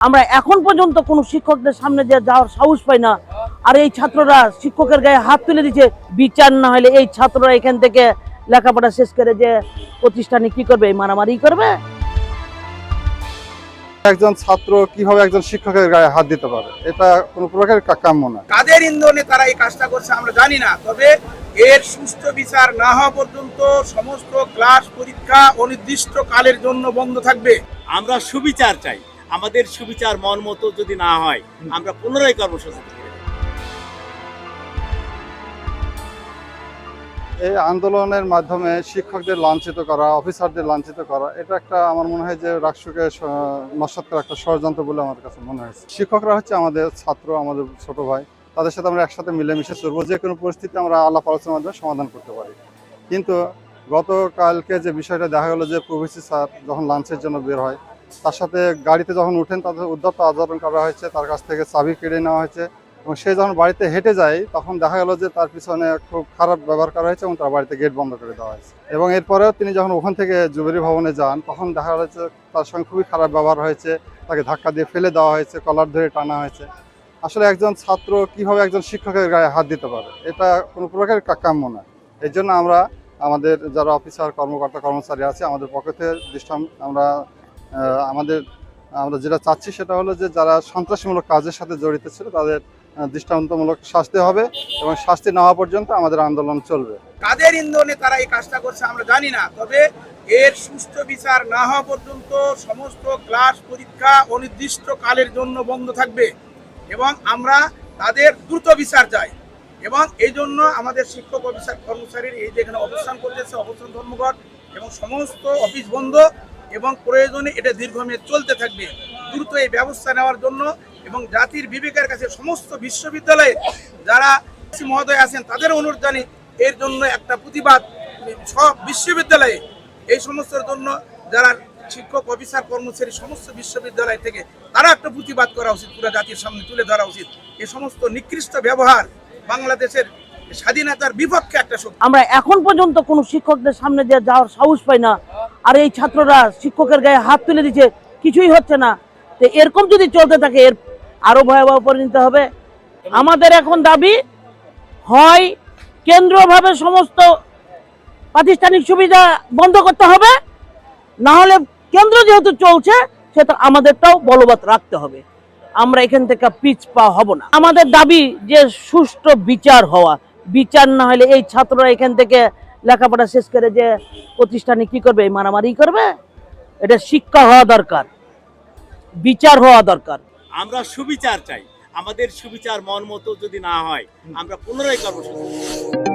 আমরা এখন পর্যন্ত কোনো শিক্ষকদের সামনে দিয়ে যাওয়ার সাহস পাই না। আর এই ছাত্ররা শিক্ষকের গায়ে হাত তুলে দিচ্ছে বিচার না হলে এই ছাত্ররা এখান থেকে লেখাপড়া শেষ করে যে প্রতিষ্ঠানে কি করবে এই মারামারি করবে? একজন ছাত্র কীভাবে একজন শিক্ষকের গায়ে হাত দিতে পারে? এটা কোনো প্রকার কা- কাম্য না কাদের ইন্ধনে তারা এই কাজটা করছে আমরা জানি না তবে এর সুষ্ঠু বিচার না হওয়া পর্যন্ত সমস্ত ক্লাস পরীক্ষা অনির্দিষ্ট কালের জন্য বন্ধ থাকবে। আমরা সুবিচার চাই। আমাদের সুবিচার মন মতো যদি না হয়, আমরা পুনরায় কর্মসূচি এই আন্দোলনের মাধ্যমে শিক্ষকদের লাঞ্ছিত করা, অফিসারদের লাঞ্ছিত করা, এটা একটা আমার মনে হয় যে রাষ্ট্রকে স- করা একটা ষড়যন্ত্র বলে আমার কাছে মনে হয়েছে। শিক্ষকরা হচ্ছে আমাদের ছাত্র, আমাদের ছোট ভাই। তাদের সাথে আমরা একসাথে মিলেমিশে চলবো। যে কোনো পরিস্থিতি আমরা আলাপ আলোচনার মাধ্যমে সমাধান করতে পারি। কিন্তু গতকালকে যে বিষয়টা দেখা গেলো যে প্রভিসি স্যার যখন লাঞ্চের জন্য বের হয় তার সাথে গাড়িতে যখন উঠেন তাদের উদ্যত্ত আচরণ করা হয়েছে, তার কাছ থেকে চাবি কেড়ে নেওয়া হয়েছে এবং সে যখন বাড়িতে হেঁটে যায়, তখন দেখা গেল যে তার পিছনে খুব খারাপ ব্যবহার করা হয়েছে এবং তার বাড়িতে গেট বন্ধ করে দেওয়া হয়েছে। এবং এরপরেও তিনি যখন ওখান থেকে জুবেরি ভবনে যান, তখন দেখা গেল যে তার সঙ্গে খুবই খারাপ ব্যবহার হয়েছে, তাকে ধাক্কা দিয়ে ফেলে দেওয়া হয়েছে, কলার ধরে টানা হয়েছে। আসলে একজন ছাত্র কীভাবে একজন শিক্ষকের গায়ে হাত দিতে পারে? এটা কোনো প্রকার কা- কাম্য না এই জন্য আমরা আমাদের যারা অফিসার কর্মকর্তা, কর্মচারী আছে, আমাদের পক্ষ থেকে দৃষ্টান আমরা আমাদের, আমরা যেটা চাচ্ছি সেটা হলো যে যারা সন্ত্রাসীমূলক কাজের সাথে জড়িত ছিল, তাদের দৃষ্টান্তমূলক শাস্তি হবে এবং শাস্তি না হওয়া পর্যন্ত আমাদের আন্দোলন চলবে। কাদের ইন্ধনে তারা এই কাজটা করছে আমরা জানি না, তবে এর সুষ্ঠু বিচার না হওয়া পর্যন্ত সমস্ত ক্লাস পরীক্ষা অনির্দিষ্ট কালের জন্য বন্ধ থাকবে এবং আমরা তাদের দ্রুত বিচার চাই এবং এই জন্য আমাদের শিক্ষক অফিসার কর্মচারীর এই যেখানে অবস্থান করতেছে, অবস্থান ধর্মঘট এবং সমস্ত অফিস বন্ধ। এবং প্রয়োজনে এটা দীর্ঘমেয়াদ চলতে থাকবে। দ্রুত এই ব্যবস্থা নেওয়ার জন্য এবং জাতির বিবেকের কাছে সমস্ত বিশ্ববিদ্যালয়ে যারা মহোদয় আছেন, তাদের অনুরোধ জানি এর জন্য একটা প্রতিবাদ। সব বিশ্ববিদ্যালয়ে এই সমস্তের জন্য যারা শিক্ষক, অফিসার, কর্মচারী সমস্ত বিশ্ববিদ্যালয় থেকে তারা একটা প্রতিবাদ করা উচিত, পুরো জাতির সামনে তুলে ধরা উচিত। এই সমস্ত নিকৃষ্ট ব্যবহার বাংলাদেশের স্বাধীনতার বিপক্ষে একটা আমরা এখন পর্যন্ত কোনো শিক্ষকদের সামনে দিয়ে যাওয়ার সাহস পাই না। আর এই ছাত্ররা শিক্ষকের গায়ে হাত তুলে দিচ্ছে, কিছুই হচ্ছে না। তো এরকম যদি চলতে থাকে, এর আরও ভয়াবহ পরিণত হবে। আমাদের এখন দাবি, হয় কেন্দ্রভাবে সমস্ত প্রাতিষ্ঠানিক সুবিধা বন্ধ করতে হবে, না হলে কেন্দ্র যেহেতু চলছে, সেটা আমাদেরটাও বলবৎ রাখতে হবে। আমরা এখান থেকে পিছ পা হব না। আমাদের দাবি যে সুষ্ঠু বিচার হওয়া, বিচার না হলে এই ছাত্ররা এখান থেকে লেখাপড়া শেষ করে যে প্রতিষ্ঠানে কি করবে মারামারি করবে এটা শিক্ষা হওয়া দরকার, বিচার হওয়া দরকার আমরা সুবিচার চাই আমাদের সুবিচার মন মতো যদি না হয়, আমরা পুনরায় কর্মসূচি।